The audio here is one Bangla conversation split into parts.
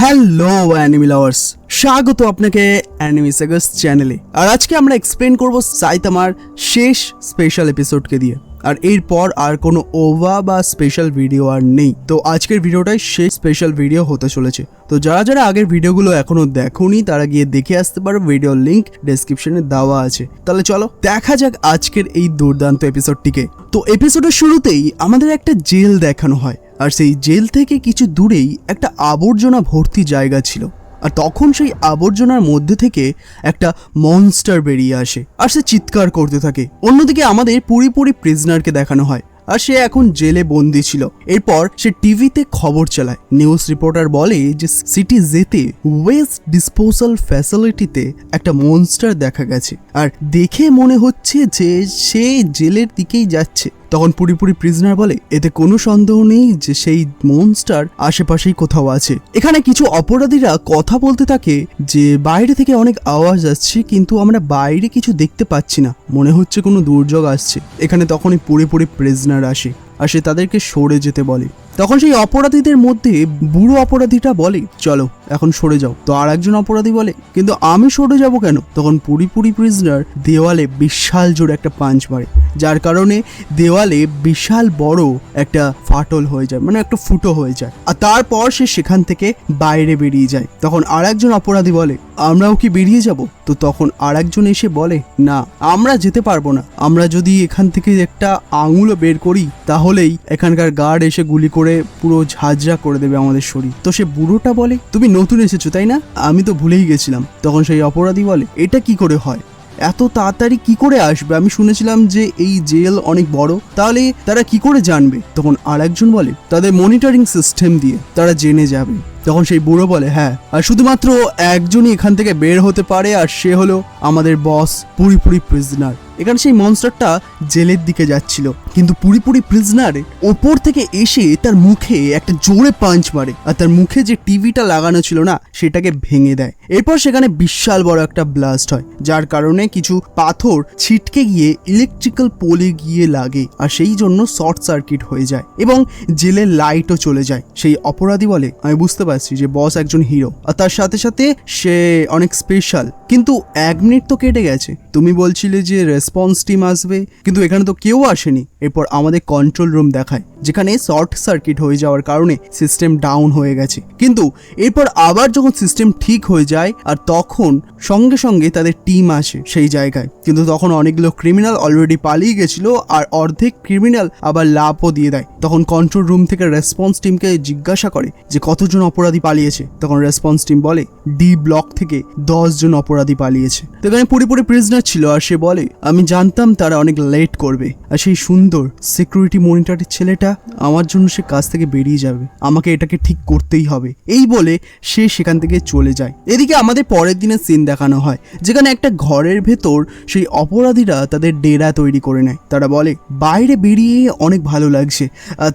হ্যালো অ্যানিমি লাভার্স স্বাগত আপনাকে অ্যানিমি সেগাস চ্যানেলে আর আজকে আমরা এক্সপ্লেন করব সাইতামার শেষ স্পেশাল এপিসোডকে দিয়ে। আর এরপর আর কোনো ওভা বা স্পেশাল ভিডিও আর নেই। তো আজকের ভিডিওটাই শেষ স্পেশাল ভিডিও হতে চলেছে। তো যারা যারা আগের ভিডিওগুলো এখনও দেখোনি, তারা গিয়ে দেখে আসতে পারো। ভিডিও লিঙ্ক ডেসক্রিপশনে দেওয়া আছে। তাহলে চলো, দেখা যাক আজকের এই দুর্দান্ত এপিসোডটিকে তো এপিসোডের শুরুতেই আমাদের একটা জেল দেখানো হয়। আর সেই জেল থেকে কিছু দূরেই একটা আবর্জনা ভর্তি জায়গা ছিল। আর তখন সেই আবর্জনার মধ্যে থেকে একটা মনস্টার বেরিয়ে আসে আর সে চিৎকার করতে থাকে। অন্যদিকে আমাদের পুরিপুরি প্রিজনারকে দেখানো হয় আর সে এখন জেলে বন্দি ছিল। এরপর সে টিভিতে খবর চালায়। নিউজ রিপোর্টার বলে যে সিটি জেতে ওয়েস্ট ডিসপোজাল ফ্যাসিলিটিতে একটা মনস্টার দেখা গেছে। আর দেখে মনে হচ্ছে যে সে জেলের দিকেই যাচ্ছে। তখন পুরিপুরি প্রিজনার বলে, এতে কোনো সন্দেহ নেই যে সেই মনস্টার আশেপাশেই কোথাও আছে। এখানে কিছু অপরাধীরা কথা বলতে থাকে যে, বাইরে থেকে অনেক আওয়াজ আসছে, কিন্তু আমরা বাইরে কিছু দেখতে পাচ্ছি না। মনে হচ্ছে কোনো দুর্যোগ আসছে। এখানে তখনই পুরোপুরি প্রিজনার আসে আর সে তাদেরকে সরে যেতে বলে। তখন সেই অপরাধীদের মধ্যে বুড়ো অপরাধীটা বলে, চলো এখন সরে যাও। তো আর একজন অপরাধী বলে, কিন্তু আমি সরে যাব কেন? তখন পুরিপুরি প্রিজনার দেওয়ালে বিশাল জোরে একটা পাঞ্চ মারে। যার কারণে দেওয়ালে বিশাল বড় একটা ফাটল হয়ে যায় মানে একটা ফুটো হয়ে যায়। আর তারপর সে সেখান থেকে বাইরে বেরিয়ে যায়। তখন আর একজন অপরাধী বলে, আমরাও কি বেরিয়ে যাব? তো তখন আর একজন এসে বলে, না, আমরা যেতে পারব না। আমরা যদি এখান থেকে একটা আঙুলও বের করি, তাহলেই এখানকার গার্ড এসে গুলি করে পুরো ঝাঁঝরা করে দেবে আমাদের শরীর। তো সে বুড়োটা বলে, তুমি নতুন এসেছ, তাই না? আমি তো ভুলেই গেছিলাম। তখন সেই অপরাধী বলে, এটা কি করে হয়? এত তাড়াতাড়ি কি করে আসবে? আমি শুনেছিলাম যে এই জেল অনেক বড়, তাহলে তারা কি করে জানবে? তখন আর একজন বলে, তাদের মনিটরিং সিস্টেম দিয়ে তারা জেনে যাবে। তখন সেই বুড়ো বলে হ্যাঁ আর শুধুমাত্র একজনই এখান থেকে বের হতে পারে, আর সে হলো আমাদের বস পুরিপুরি প্রিজনার এখানে সেই মনস্টারটা জেলের দিকে যাচ্ছিল। কিন্তু পুরিপুরি প্রিজনার ওপর থেকে এসে তার মুখে একটা জোরে পাঞ্চ মারে। আর তার মুখে যে টিভিটা লাগানো ছিল না, সেটাকে ভেঙে দেয়। এরপর সেখানে বিশাল বড় একটা ব্লাস্ট হয়, যার কারণে কিছু পাথর ছিটকে গিয়ে ইলেকট্রিক্যাল পোলে গিয়ে লাগে, আর সেই জন্য শর্ট সার্কিট হয়ে যায় এবং জেলের লাইটও চলে যায়। সেই অপরাধী বলে, আমি বুঝতে পারছি যে বস একজন হিরো আর তার সাথে সাথে সে অনেক স্পেশাল কিন্তু এক মিনিট তো কেটে গেছে। তুমি বলছিলে যে রেসপন্স টিম আসবে। কিন্তু এখানে তো কেউ আসেনি। এরপর আমাদের কন্ট্রোল রুম দেখায়, যেখানে শর্ট সার্কিট হয়ে যাওয়ার কারণে সিস্টেম ডাউন হয়ে গেছে। কিন্তু এরপর আবার যখন সিস্টেম ঠিক হয়ে যায়, আর তখন সঙ্গে সঙ্গে তাদের টিম আসে সেই জায়গায়। কিন্তু তখন অনেকগুলো ক্রিমিনাল অলরেডি পালিয়ে গেছিল, আর অর্ধেক ক্রিমিনাল আবার লাভও দিয়ে দেয়। তখন কন্ট্রোল রুম থেকে রেসপন্স টিমকে জিজ্ঞাসা করে যে, কতজন অপরাধী পালিয়েছে? তখন রেসপন্স টিম বলে ডি ব্লক থেকে দশ জন অপরাধী পালিয়েছে। তো এখানে পুরোপুরি প্রিজনার ছিল, আর সে বলে, আমি জানতাম তারা অনেক লেট করবে। আর সেই সুন্দর সিকিউরিটি মনিটরের ছেলেটা আমার জন্য সে কাজ থেকে বেরিয়ে যাবে। আমাকে এটাকে ঠিক করতেই হবে। এই বলে সে সেখান থেকে চলে যায়। এদিকে আমাদের পরের দিনের সিন দেখানো হয়, যেখানে একটা ঘরের ভেতর সেই অপরাধীরা তাদের ডেরা তৈরি করে নেয়। তারা বলে, বাইরে বেরিয়ে অনেক ভালো লাগছে।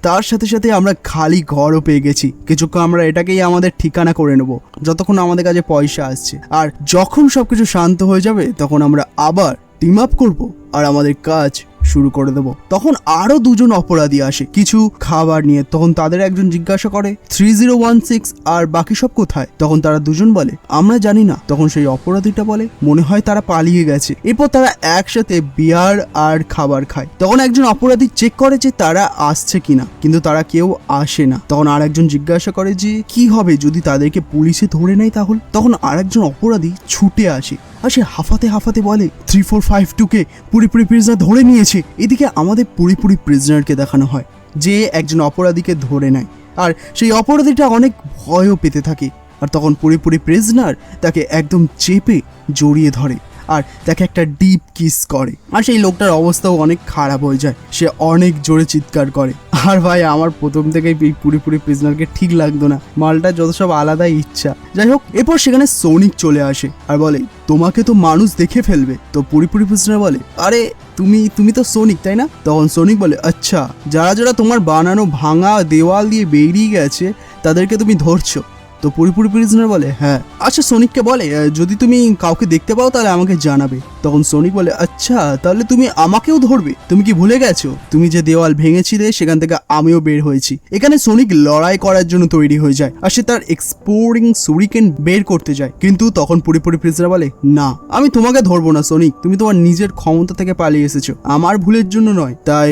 তার সাথে সাথে আমরা খালি ঘরও পেয়ে গেছি। কিছুক্ষণ আমরা এটাকেই আমাদের ঠিকানা করে নেব, যতক্ষণ আমাদের কাছে পয়সা আসছে। আর যখন সবকিছু শান্ত হয়ে যাবে, তখন আমরা আবার টিম আপ করব আর আমাদের কাজ শুরু করে দেবো। তখন আরও দুজন অপরাধী আসে। কিছু খাবার নিয়ে। তখন তাদের একজন জিজ্ঞাসা করে থ্রি জিরো ওয়ান সিক্স আর বাকি সব কোথায়? তখন তারা দুজন বলে, আমরা জানি না। তখন সেই অপরাধীটা বলে, মনে হয় তারা পালিয়ে গেছে। এরপর তারা একসাথে বিয়ার আর খাবার খায়। তখন একজন অপরাধী চেক করে যে তারা আসছে কিনা, কিন্তু তারা কেউ আসে না। তখন আর একজন জিজ্ঞাসা করে যে, কি হবে যদি তাদেরকে পুলিশে ধরে নেয় তাহলে? তখন আর একজন অপরাধী ছুটে আসে আর সে হাফাতে হাফাতে বলে থ্রি ফোর ফাইভ টুকে পুরিপুরি প্রিজনার ধরে নিয়েছে। এদিকে আমাদের পুরিপুরি প্রিজনারকে দেখানো হয়, যে একজন অপরাধীকে ধরে নেয়। আর সেই অপরাধীটা অনেক ভয়ও পেতে থাকে। আর তখন পুরিপুরি প্রিজনার তাকে একদম চেপে জড়িয়ে ধরে। আর তাকে একটা ডিপ কিস করে। আর সেই লোকটার অবস্থাও অনেক খারাপ হয়ে যায়। সে অনেক জোরে চিৎকার করে। আর ভাই, আমার প্রথম থেকেই এই পুরিপুরি প্রিজনারকে ঠিক লাগতো না। মালটা যত সব আলাদাই ইচ্ছা। যাই হোক, এরপর সেখানে সৌনিক চলে আসে আর বলে, তোমাকে তো মানুষ দেখে ফেলবে। তো পুরিপুরি প্রিজনার বলে, আরে, তুমি তুমি তো সোনিক তাই না? তখন সোনিক বলে আচ্ছা যারা যারা তোমার বানানো ভাঙা দেওয়াল দিয়ে বেরিয়ে গেছে, তাদেরকে তুমি ধরছো। তো পুরিপুরি প্রিজনার বলে হ্যাঁ। আচ্ছা সোনিককে বলে যদি তুমি কাউকে দেখতে পাও, তাহলে আমাকে জানাবে। তখন সোনিক বলে আচ্ছা তাহলে তুমি আমাকেও ধরবে। তুমি কি ভুলে গেছো? তুমি যে দেওয়াল ভেঙেছিলে, সেখান থেকে আমিও বের হয়েছি। এখানে সোনিক লড়াই করার জন্য তৈরি হয়ে যায় আর সে তার এক্সপ্লোরিং সুরিকেন বের করতে যায়। কিন্তু তখন পুরিপুরি প্রিজনার বলে, না, আমি তোমাকে ধরবো না, সোনিক। তুমি তোমার নিজের ক্ষমতা থেকে পালিয়ে এসেছ। আমার ভুলের জন্য নয়, তাই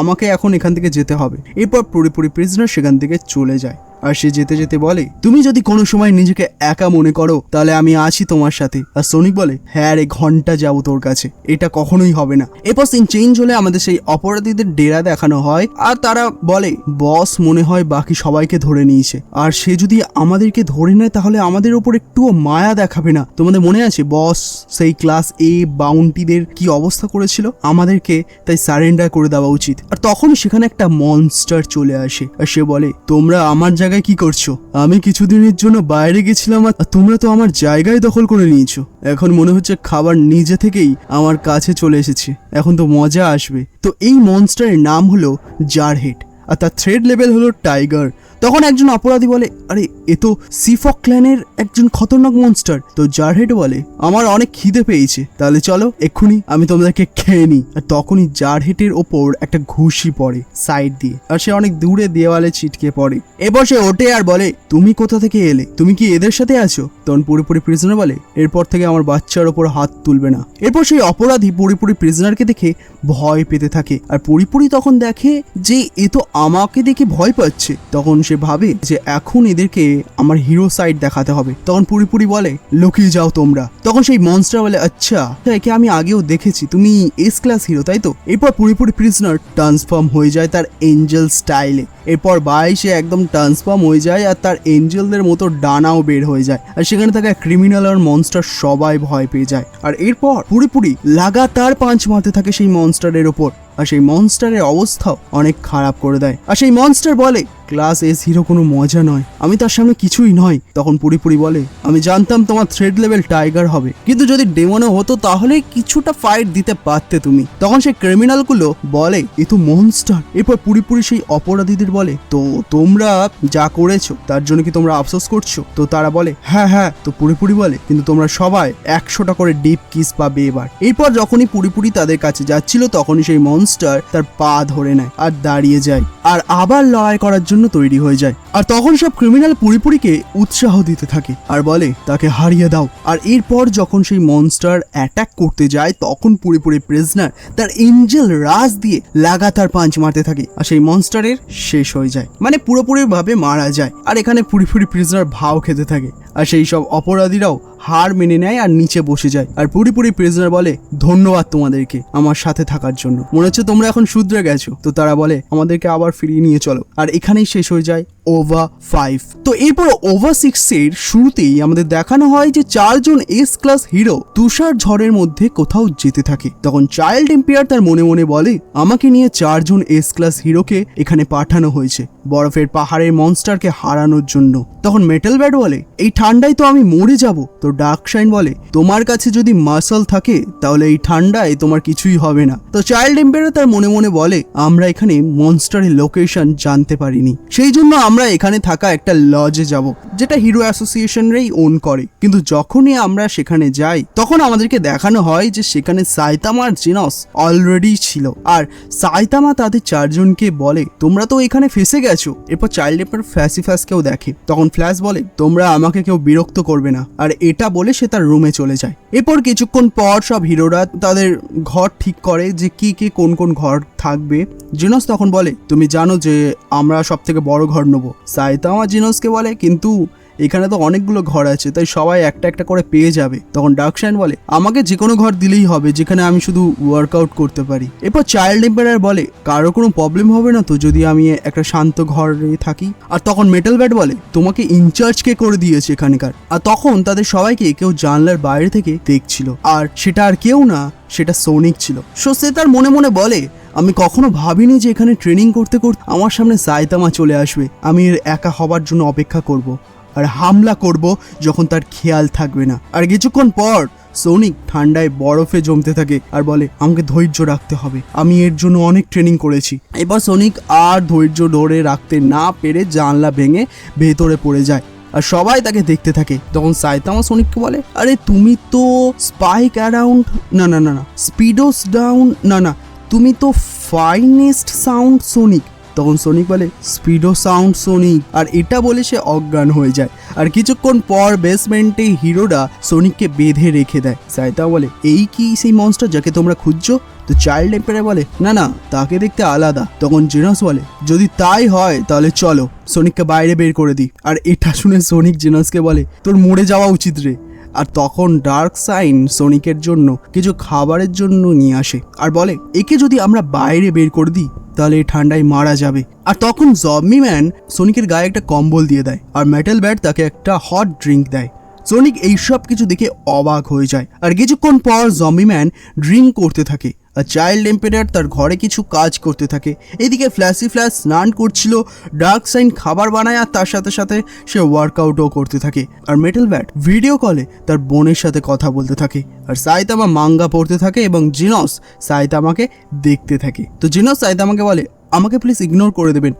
আমাকে এখন এখান থেকে যেতে হবে। এরপর পুরিপুরি প্রিজনার সেখান থেকে চলে যায়। আর সে যেতে যেতে বলে, তুমি যদি কোনো সময় নিজেকে একা মনে করো, তাহলে আমি আছি তোমার সাথে। আর সোনিক বলে হ্যাঁ রে, ঘণ্টা যাব তোর কাছে। এটা কখনোই হবে না। এরপর সিন চেঞ্জ হলে আমাদের সেই অপরাধীদের ডেরা দেখানো হয়, আর তারা বলে, বস মনে হয় বাকি সবাইকে ধরে নিয়েছে। আর সে যদি আমাদেরকে ধরে নেয়, তাহলে আমাদের ওপর একটুও মায়া দেখাবে না। তোমাদের মনে আছে, বস সেই ক্লাস এ বাউন্টিদের কি অবস্থা করেছিল? আমাদেরকে তাই সারেন্ডার করে দেওয়া উচিত। আর তখন সেখানে একটা মনস্টার চলে আসে, আর সে বলে, তোমরা আমার জায়গায় কি করছ? আমি কিছুদিনের জন্য বাইরে গেছিলাম আর তোমরা তো আমার জায়গায় দখল করে নিয়েছো। এখন মনে হচ্ছে খাবার নিজে থেকেই আমার কাছে চলে এসেছে। এখন তো মজা আসবে। তো এই মনস্টারের নাম হলো জারহেড, আর তার থ্রেড লেভেল হলো টাইগার তখন একজন অপরাধী বলে, আরে, এ তো সিফক ক্ল্যানের একজন খতরনাক মনস্টার তো জারহেড বলে, আমার অনেক খিদে পেয়েছে, তাহলে চলো এক্ষুনি আমি তোমাদেরকে খেয়ে নিই। আর তখনই জারহেটের ওপর একটা ঘুষি পড়ে সাইড দিয়ে, আর সে অনেক দূরে দেওয়ালে ছিটকে পড়ে। এবার সে ওঠে আর বলে, তুমি কোথা থেকে এলে? তুমি কি এদের সাথে আছো? তখন পুরোপুরি প্রিজনার বলে, এরপর থেকে আমার বাচ্চার ওপর হাত তুলবে না। এরপর সেই অপরাধী পুরোপুরি প্রিজনারকে দেখে ভয় পেতে থাকে, আর পুরিপুরি তখন দেখে যে, এ তো আমাকে দেখে ভয় পাচ্ছে। তখন সে ভাবে যে এখন এদেরকে আমার হিরো সাইড দেখাতে হবে। তখন পুরিপুরি বলে, লুকিয়ে যাও তোমরা। তখন সেই মনস্টার বলে আচ্ছা একে আমি আগেও দেখেছি। তুমি এস ক্লাস হিরো তাই তো? এরপর পুরিপুরি প্রিজনার ট্রান্সফর্ম হয়ে যায় তার এঞ্জেল স্টাইলে এরপর বাই সে একদম ট্রান্সফর্ম হয়ে যায় আর তার এঞ্জেলদের মতো ডানাও বের হয়ে যায়। আর সেখানে থাকা ক্রিমিনাল আর মনস্টার সবাই ভয় পেয়ে যায়। আর এরপর পুরিপুরি লাগাতার পাঁচ মারতে থাকে সেই মনস্টারের ওপর। আর সেই মনস্টারের অবস্থাও অনেক খারাপ করে দেয়। আর সেই মনস্টার বলে ক্লাস এস হিরো কোনো মজা নয়। আমি তার সামনে কিছুই নয়। তখন পুরিপুরি বলে, আমি জানতাম তোমার থ্রেড লেভেল টাইগার হবে। কিন্তু যদি ডেমনও হতো, তাহলে কিছুটা ফাইট দিতে পারতে তুমি। তখন সেই ক্রিমিনালগুলো বলে, এ তো মনস্টার এরপর পুরিপুরি সেই অপরাধীদের বলে, তো তোমরা যা করেছ, তার জন্য কি তোমরা আফসোস করছ? তো তারা বলে হ্যাঁ হ্যাঁ। তো পুরিপুরি বলে, কিন্তু তোমরা সবাই একশোটা করে ডিপ কিস পাবে এবার। এরপর যখনই পুরিপুরি তাদের কাছে যাচ্ছিল, তখনই সেই মনস্টার তার পা ধরে নেয় আর দাঁড়িয়ে যায় আর আবার লড়াই করার জন্য তৈরি হয়ে যায়। আর তখন সব ক্রিমিনাল পুরিপুরিকে উৎসাহ দিতে থাকে আর বলে, তাকে হারিয়ে দাও। আর এরপর যখন সেই মনস্টার অ্যাটাক করতে যায়, তখন পুরিপুরি প্রেজনার তার এঞ্জেল রাজ দিয়ে লাগাতার পাঞ্চ মারতে থাকে আর সেই মনস্টারের শেষ হয়ে যায়। মানে পুরোপুরি ভাবে মারা যায়। আর এখানে পুরিপুরি প্রিজনার ভাও খেতে থাকে। আর সেই সব অপরাধীরাও হার মেনে নেয় আর নিচে বসে যায়। আর পুরিপুরি প্রিজনার বলে, ধন্যবাদ তোমাদেরকে আমার সাথে থাকার জন্য। মনে হচ্ছে তোমরা এখন শুধরে গেছো। তো তারা বলে, আমাদেরকে আবার ফিরিয়ে নিয়ে চলো। আর এখানেই শেষ হয়ে যায় ওভা ফাইভ তো এরপর ওভা সিক্স এর শুরুতেই আমাদের দেখানো হয় যে চারজন এস ক্লাস হিরো তুষার ঝড়ের মধ্যে কোথাও যেতে থাকে। তখন চাইল্ড এম্পিয়ার তার মনে মনে বলে, আমাকে নিয়ে চারজন এস ক্লাস হিরোকে এখানে পাঠানো হয়েছে, বরফের পাহাড়ের মনস্টারকে হারানোর জন্য। তখন মেটাল ব্যাট বলে, এই ঠান্ডায় তো আমি মরে যাব। তো ডার্ক শাইন বলে, তোমার কাছে যদি মাসল থাকে, তাহলে এই ঠান্ডায় তোমার কিছুই হবে না। তো চাইল্ড এম্পিয়ার তার মনে মনে বলে, আমরা এখানে মনস্টারের লোকেশন জানতে পারিনি। সেই জন্য আমরা এখানে থাকা একটা লজে যাব, যেটা হিরো অ্যাসোসিয়েশনেরই ওন করে। কিন্তু যখনই আমরা সেখানে যাই, তখন আমাদেরকে দেখানো হয় যে সেখানে সাইতামার জিনস অলরেডি ছিল। আর সাইতামা তাদের চারজনকে বলে, তোমরা তো এখানে ফেসে গেছো। এরপর চাইল্ড এম্পায়ার ফ্যাসিফাসকেও দেখে। তখন ফ্ল্যাশ বলে, তোমরা আমাকে কেউ বিরক্ত করবে না। আর এটা বলে সে তার রুমে চলে যায়। এরপর কিছুক্ষণ পর সব হিরোরা তাদের ঘর ঠিক করে যে কি কি, কোন কোন ঘর থাকবে। জিনস তখন বলে, তুমি জানো যে আমরা সব থেকে বড় ঘর নেব। সাইতামা জিনসকে বলে কিন্তু এখানে তো অনেকগুলো ঘর আছে, তাই সবাই একটা একটা করে পেয়ে যাবে। তখন ডাকশাইন বলে, আমাকে যে কোনো ঘর দিলেই হবে, যেখানে আমি শুধু ওয়ার্কআউট করতে পারি। এরপর চাইল্ড এম্পায়ার বলে, কারও কোনো প্রবলেম হবে না তো যদি আমি একটা শান্ত ঘরে থাকি? আর তখন মেটাল ব্যাট বলে, তোমাকে ইনচার্জ কে করে দিয়েছে এখানকার? আর তখন তাদের সবাইকে কেউ জানলার বাইরে থেকে দেখছিল। আর সেটা আর কেউ না, সেটা সৌনিক ছিল। সো সে তার মনে মনে বলে, আমি কখনো ভাবিনি যে এখানে ট্রেনিং করতে করতে আমার সামনে সাইতামা চলে আসবে। আমি এর একা হবার জন্য অপেক্ষা করব। আর হামলা করব যখন তার খেয়াল থাকবে না। আর কিছুক্ষণ পর সৌনিক ঠান্ডায় বরফে জমতে থাকে আর বলে, আমাকে ধৈর্য রাখতে হবে। আমি এর জন্য অনেক ট্রেনিং করেছি। এবার সৌনিক আর ধৈর্য ধরে রাখতে না পেরে জানলা ভেঙে ভেতরে পড়ে যায় আর সবাই তাকে দেখতে থাকে। তখন সাইতামা সোনিককে বলে, আরে তুমি তো স্পাইক অ্যারাউন্ড না না না না স্পিডোস ডাউন না না, তুমি তো ফাইনেস্ট সাউন্ড সোনিক। তখন সোনিক বলে স্পিডো সাউন্ড সোনিক। আর এটা বলে সে অজ্ঞান হয়ে যায়। আর কিছুক্ষণ পর বেসমেন্টে হিরোরা সোনিককে বেঁধে রেখে দেয়। সাইতা বলে, এই কি সেই মনস্টার যাকে তোমরা খুঁজছো? তো চাইল্ড এম্পায়ার বলে, না না, তাকে দেখতে আলাদা। তখন জেনাস বলে, যদি তাই হয়, তাহলে চলো, সোনিককে বাইরে বের করে দিই। আর এটা শুনে সোনিক জেনাসকে বলে, তোর মরে যাওয়া উচিত রে। আর তখন ডার্ক সাইন সোনিকের জন্য, কিছু খাবারের জন্য নিয়ে আসে। আর বলে, একে যদি আমরা বাইরে বের করে দিই তাহলে এই ঠান্ডায় মারা যাবে। আর তখন জম্মি ম্যান সোনিকের গায়ে একটা কম্বল দিয়ে দেয় আর মেটাল ব্যাট তাকে একটা হট ড্রিঙ্ক দেয়। সোনিক এইসব কিছু দেখে অবাক হয়ে যায়। আর কিছুক্ষণ পর জমি ম্যান ড্রিঙ্ক করতে থাকে। আর চাইল্ড এম্পেরার তার ঘরে কিছু কাজ করতে থাকে। এদিকে ফ্ল্যাশি ফ্ল্যাশ স্নান করছিল ডার্ক সাইন খাবার বানায় আর তার সাথে সাথে সে ওয়ার্কআউটও করতে থাকে। আর মেটাল ব্যাট ভিডিও কলে তার বোনের সাথে কথা বলতে থাকে। আর সাইতামা মাঙ্গা পড়তে থাকে এবং জিনস সাইতামাকে দেখতে থাকে। তো জিনস সাইতামাকে বলে, আমাকে প্লিজ ইগনোর করে দেবেন।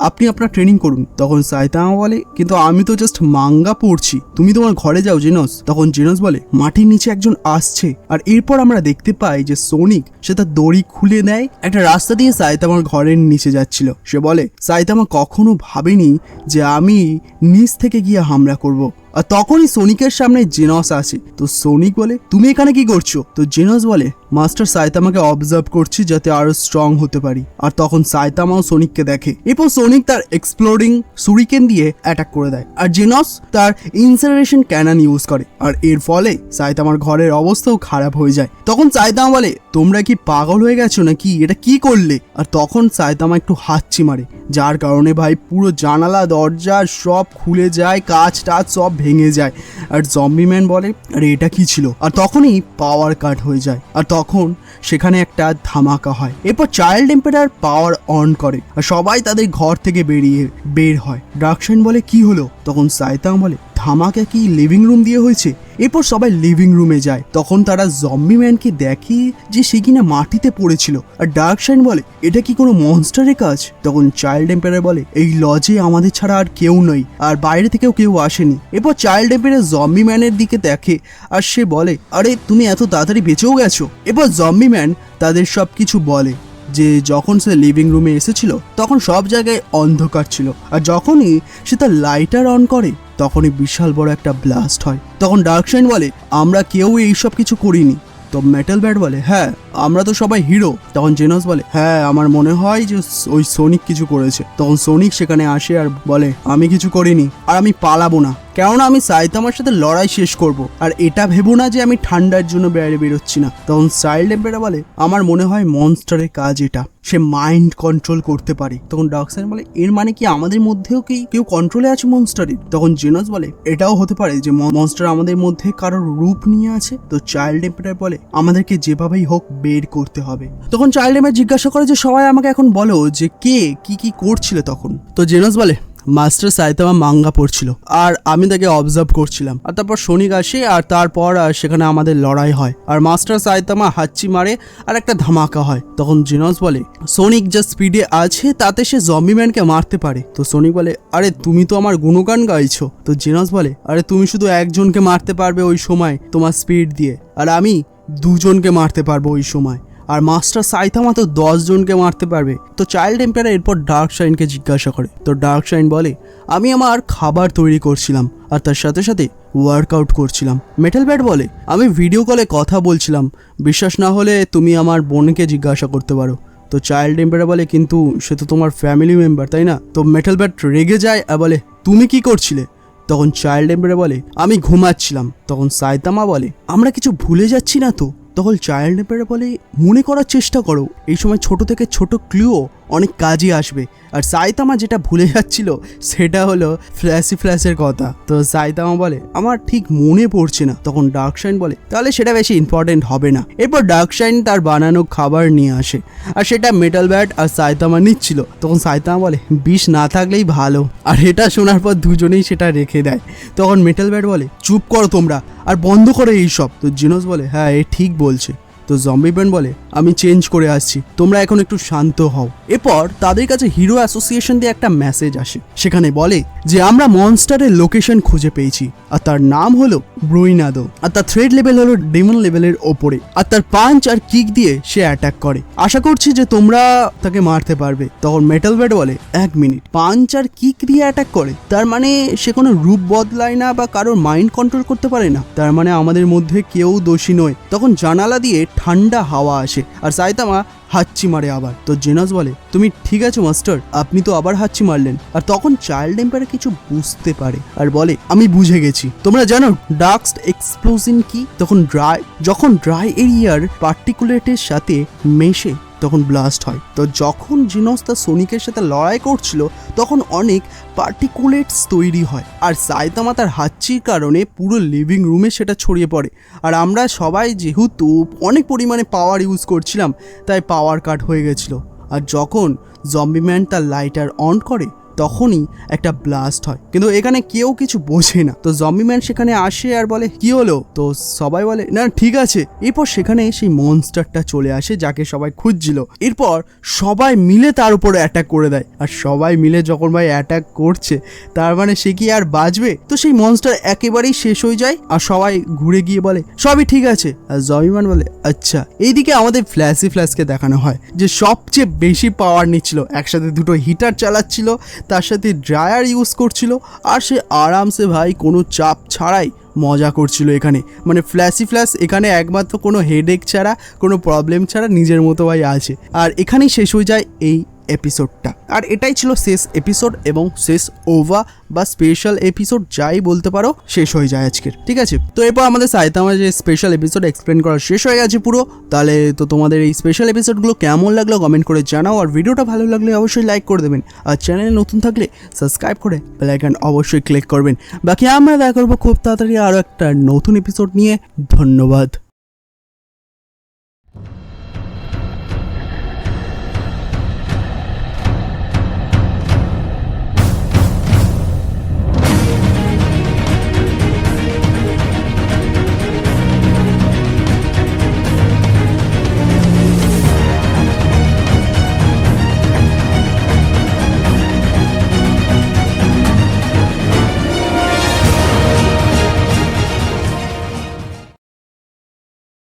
আপনি আপনার ট্রেনিং করুন। তখন সাইতামা বলে, কিন্তু আমি তো জাস্ট মাঙ্গা পড়ছি। তুমি তোমার ঘরে যাও জেনস তখন জেনস বলে, মাটির নিচে একজন আসছে। আর এরপর আমরা দেখতে পাই যে সোনিক সে তার দড়ি খুলে নেয়, একটা রাস্তা দিয়ে সাইতামার ঘরের নিচে যাচ্ছিল। সে বলে, সাইতামা কখনো ভাবেনি যে আমি নিচ থেকে গিয়ে হামলা করব? আর তখনই সোনিকের সামনে জেনস আসে। তো সোনিক বলে, তুমি এখানে কি করছ? তো জেনস বলে, মাস্টার সাইতামাকে অবজার্ভ করছি যাতে আরও স্ট্রং হতে পারি। আর তখন সাইতামাও সোনিককে দেখে। এরপর সোনিক তার এক্সপ্লোরিং সুরিকেন দিয়ে অ্যাটাক করে দেয়। আর জেনস তার ইনসারেশন ক্যানান ইউজ করে। আর এর ফলে সাইতামার ঘরের অবস্থাও খারাপ হয়ে যায়। তখন সাইতামা বলে, তোমরা কি পাগল হয়ে গেছো নাকি? এটা কি করলে? আর তখন সাইতামা একটু হাতছি মারে। যার কারণে ভাই পুরো জানালা, দরজা সব খুলে যায় কাজ টাচ সব ভেঙে যায়। আর জম্বি ম্যান বলে, আরে, এটা কি ছিল? আর তখনই পাওয়ার কাট হয়ে যায়। আর তখন সেখানে একটা ধামাকা হয়। এরপর চাইল্ড এম্পেরার পাওয়ার অন করে। আর সবাই তাদের ঘর থেকে বেরিয়ে বের হয়। ডাকশাইন বলে, কি হলো? তখন সাইতাং বলে ধামাকা কি লিভিং রুম দিয়ে হয়েছে? এরপর সবাই লিভিং রুমে যায়। তখন তারা জম্বি ম্যানকে দেখে যে সে কিনা মাটিতে পড়েছিল। আর ডার্ক শাইন বলে, এটা কি কোনো মনস্টারের কাজ? তখন চাইল্ড এম্পায়ার বলে, এই লজে আমাদের ছাড়া আর কেউ নই। আর বাইরে থেকেও কেউ আসেনি। এরপর চাইল্ড এম্পায়ার জম্বি ম্যানের দিকে দেখে, আর সে বলে, আরে, তুমি এত তাড়াতাড়ি বেঁচেও গেছো? এরপর জম্বি ম্যান তাদের সব কিছু বলে, যে যখন সে লিভিং রুমে এসেছিল, তখন সব জায়গায় অন্ধকার ছিল। আর যখনই সে তার লাইটার অন করে তখনই বিশাল বড় একটা ব্লাস্ট হয়। তখন ডার্কশাইন বলে, আমরা কেউ এইসব কিছু করিনি। তো মেটাল ব্যাট বলে হ্যাঁ আমরা তো সবাই হিরো তখন জেনস বলে হ্যাঁ আমার মনে হয় যে ওই সোনিক কিছু করেছে। তখন সোনিক সেখানে আসে আর বলে, আমি কিছু করিনি, আর আমি পালাবো না। কেননা আমি সাইতামার সাথে লড়াই শেষ করব। আর এটা ভেবো না যে আমি ঠান্ডার জন্য বাইরে বেরোচ্ছি না। তখন চাইল্ড এম্পেরা বলে, আমার মনে হয় মনস্টারের কাজ এটা। সে মাইন্ড কন্ট্রোল করতে পারে। তখন ডার্কসাইন বলে, এর মানে কি আমাদের মধ্যেও কি কেউ কন্ট্রোলে আছে মনস্টারের? তখন জেনাস বলে, এটাও হতে পারে যে মনস্টার আমাদের মধ্যে কারোর রূপ নিয়ে আছে। তো চাইল্ড এম্পেরার বলে, আমাদেরকে যেভাবেই হোক বের করতে হবে। তখন চাইল্ড এম্পায়ার জিজ্ঞাসা করে যে, সবাই আমাকে এখন বলো যে কে কি কি করছিলে তখন? তো জেনাস বলে মাস্টার সাইতামা মাঙ্গা পড়ছিল। আর আমি তাকে অবজার্ভ করছিলাম। আর তারপর শনিক আসে আর তারপর সেখানে আমাদের লড়াই হয়। আর মাস্টার সাইতামা হাচ্চি মারে আর একটা ধামাকা হয়। তখন জিনস বলে, সোনিক যা স্পিডে আছে, তাতে সে জম্বি ম্যানকে মারতে পারে। তো সোনিক বলে, আরে, তুমি তো আমার গুণগান গাইছো। তো জিনস বলে, আরে, তুমি শুধু একজনকে মারতে পারবে ওই সময় তোমার স্পিড দিয়ে। আর আমি দুজনকে মারতে পারব ওই সময়। আর মাস্টার সাইতামা তো জনকে মারতে পারবে। তো চাইল্ড এম্পায়ার এরপর ডার্ক শাইনকে জিজ্ঞাসা করে। তো ডার্ক শাইন বলে, আমি আমার খাবার তৈরি করছিলাম আর তার সাথে সাথে ওয়ার্কআউট করছিলাম। মেটাল ব্যাট বলে, আমি ভিডিও কলে কথা বলছিলাম। বিশ্বাস না হলে তুমি আমার বোনকে জিজ্ঞাসা করতে পারো। তো চাইল্ড এম্পায়ার বলে, কিন্তু সে তো তোমার ফ্যামিলি মেম্বার তাই না? তো মেটাল ব্যাট রেগে যায় আর বলে, তুমি কি করছিলে? তখন চাইল্ড এম্পায়ার বলে, আমি ঘুমাচ্ছিলাম। তখন সাইতামা বলে, আমরা কিছু ভুলে যাচ্ছি না তো? তখন চাইল্ড নেপারে বলে মনে করার চেষ্টা করো। এই সময় ছোট থেকে ছোট ক্লুও অনেক কাজই আসবে। আর সাইতামা যেটা ভুলে যাচ্ছিল, সেটা হলো ফ্ল্যাশি ফ্ল্যাশের কথা। তো সাইতামা বলে, আমার ঠিক মনে পড়ছে না। তখন ডার্ক শাইন বলে, তাহলে সেটা বেশি ইম্পর্টেন্ট হবে না। এরপর ডার্ক শাইন তার বানানো খাবার নিয়ে আসে, আর সেটা মেটাল ব্যাট আর সাইতামা নিচ্ছিল। তখন সাইতামা বলে, বিষ না থাকলেই ভালো। আর এটা শোনার পর দুজনেই সেটা রেখে দেয়। তখন মেটাল ব্যাট বলে, চুপ করো তোমরা, আর বন্ধ করো এইসব। তো জিনোস বলে হ্যাঁ এ ঠিক বলছে। তো জম্বি ব্যান্ড বলে, আমি চেঞ্জ করে আসছি। তোমরা এখন একটু শান্ত হও। এরপর তাদের কাছে হিরো অ্যাসোসিয়েশন দিয়ে একটা মেসেজ আসে। সেখানে বলে যে, আমরা মনস্টারের লোকেশন খুঁজে পেয়েছি। আর তার নাম হলো ব্রুইনাদো আর তার থ্রেড লেভেল হলো ডেমন লেভেলের ওপরে। আর তার পাঞ্চ আর কিক দিয়ে সে অ্যাটাক করে। আশা করছি যে তোমরা তাকে মারতে পারবে। তখন মেটাল ব্যাট বলে, এক মিনিট পাঞ্চ আর কিক দিয়ে অ্যাটাক করে। তার মানে সে কোনো রূপ বদলায় না বা কারোর মাইন্ড কন্ট্রোল করতে পারে না। তার মানে আমাদের মধ্যে কেউ দোষী নয়। তখন জানালা দিয়ে ঠান্ডা হাওয়া আসে। আর সাইতামা হাচ্ছি মারে আবার। তো জেনাস বলে, তুমি ঠিক আছো, মাস্টার? আপনি তো আবার হাচ্ছি মারলেন। আর তখন চাইল্ড এম্পায়ার কিছু বুঝতে পারে আর বলে, আমি বুঝে গেছি। তোমরা জানো ডাক্সড এক্সপ্লোশন কি? তখন ড্রাই, যখন ড্রাই এরিয়ার পার্টিকুলেটের সাথে মেশে তখন ব্লাস্ট হয়। তো যখন জিনস তার সোনিকের সাথে লড়াই করছিল, তখন অনেক পার্টিকুলেটস তৈরি হয়। আর সাইতামা তার হাচ্চির কারণে পুরো লিভিং রুমে সেটা ছড়িয়ে পড়ে। আর আমরা সবাই যেহেতু অনেক পরিমাণে পাওয়ার ইউজ করছিলাম, তাই পাওয়ার কাট হয়ে গেছিল। আর যখন জম্বিম্যান তার লাইটার অন করে তখনই একটা ব্লাস্ট হয়। কিন্তু এখানে কেউ কিছু বোঝে না। তো জম্বি ম্যান সেখানে আসে আর বলে, কি হলো? তো সবাই বলে, না, ঠিক আছে। এরপর সেখানে সেই মনস্টারটা চলে আসে, যাকে সবাই খুঁজছিল। এরপর সবাই মিলে তার উপরে অ্যাটাক করে দেয়। আর সবাই মিলে যখন ভাই অ্যাটাক করছে, তার মানে সে কি আর বাঁচবে? তো সেই মনস্টার একেবারেই শেষ হয়ে যায়। আর সবাই ঘুরে গিয়ে বলে, সবই ঠিক আছে। আর জমিমান বলে আচ্ছা। এইদিকে আমাদের ফ্ল্যাশি ফ্ল্যাশকে দেখানো হয়, যে সবচেয়ে বেশি পাওয়ার নিচ্ছিল। একসাথে দুটো হিটার চালাচ্ছিল তার সাথে ড্রায়ার ইউজ করছিল আর সে আরামসে ভাই কোনো চাপ ছাড়াই মজা করছিল এখানে। মানে ফ্ল্যাশি ফ্ল্যাশ এখানে একমাত্র কোনো হেডেক ছাড়া, কোনো প্রবলেম ছাড়া নিজের মতো ভাই আছে। আর এখানেই শেষ হয়ে যায় এই এপিসোডটা আর এটাই ছিল শেষ এপিসোড এবং শেষ ওভা বা স্পেশাল এপিসোড যাই বলতে পারো, শেষ হয়ে যায় আজকের। ঠিক আছে? তো এরপর আমাদের সাইতামা যে স্পেশাল এপিসোড এক্সপ্লেন করা শেষ হয়ে গেছে পুরো, তাহলে তো তোমাদের এই স্পেশাল এপিসোডগুলো কেমন লাগল কমেন্ট করে জানাও, আর ভিডিওটা ভালো লাগলে অবশ্যই লাইক করে দেবেন। আর চ্যানেলে নতুন থাকলে সাবস্ক্রাইব করে বেলাইকান অবশ্যই ক্লিক করবেন। বাকি আমরা দেখা করব খুব তাড়াতাড়ি আরও একটা নতুন এপিসোড নিয়ে। ধন্যবাদ।